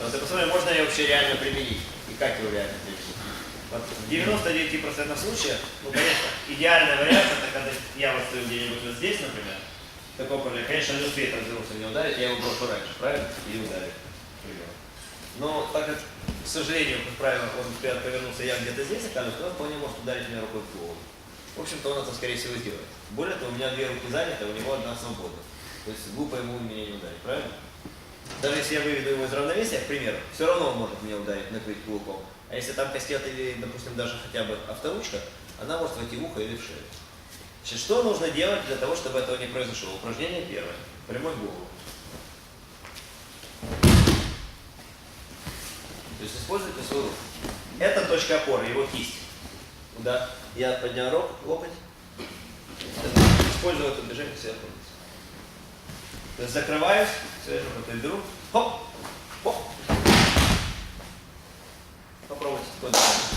Но ты посмотри, можно ее вообще реально применить. И как его реально применить. Вот в 99% случаев, ну, конечно, идеальный вариант, это когда я вот стою где-нибудь вот здесь, например, таком положении, конечно, не успеет развернуться меня ударить, я его брошу раньше, правильно? И ударит. Но так как, к сожалению, как правило, он успеет повернуться, я где-то здесь окажусь, он вполне может ударить меня рукой в голову. В общем-то, он это, скорее всего, сделает. Более того, у меня две руки заняты, а у него одна свободна. То есть глупо ему меня не ударить, правильно? Даже если я выведу его из равновесия, к примеру, все равно он может меня ударить, накрыть кулаком. А если там кастет или, допустим, даже хотя бы авторучка, она может войти в ухо или в шею. Значит, что нужно делать для того, чтобы этого не произошло? Упражнение первое. Прямой голову. То есть используйте свою руку. Это точка опоры, его кисть. Куда я поднял руку, локоть. Использую это движение сверху вниз. Закрываюсь, свежу есть беру, хоп, хоп. Попробуйте.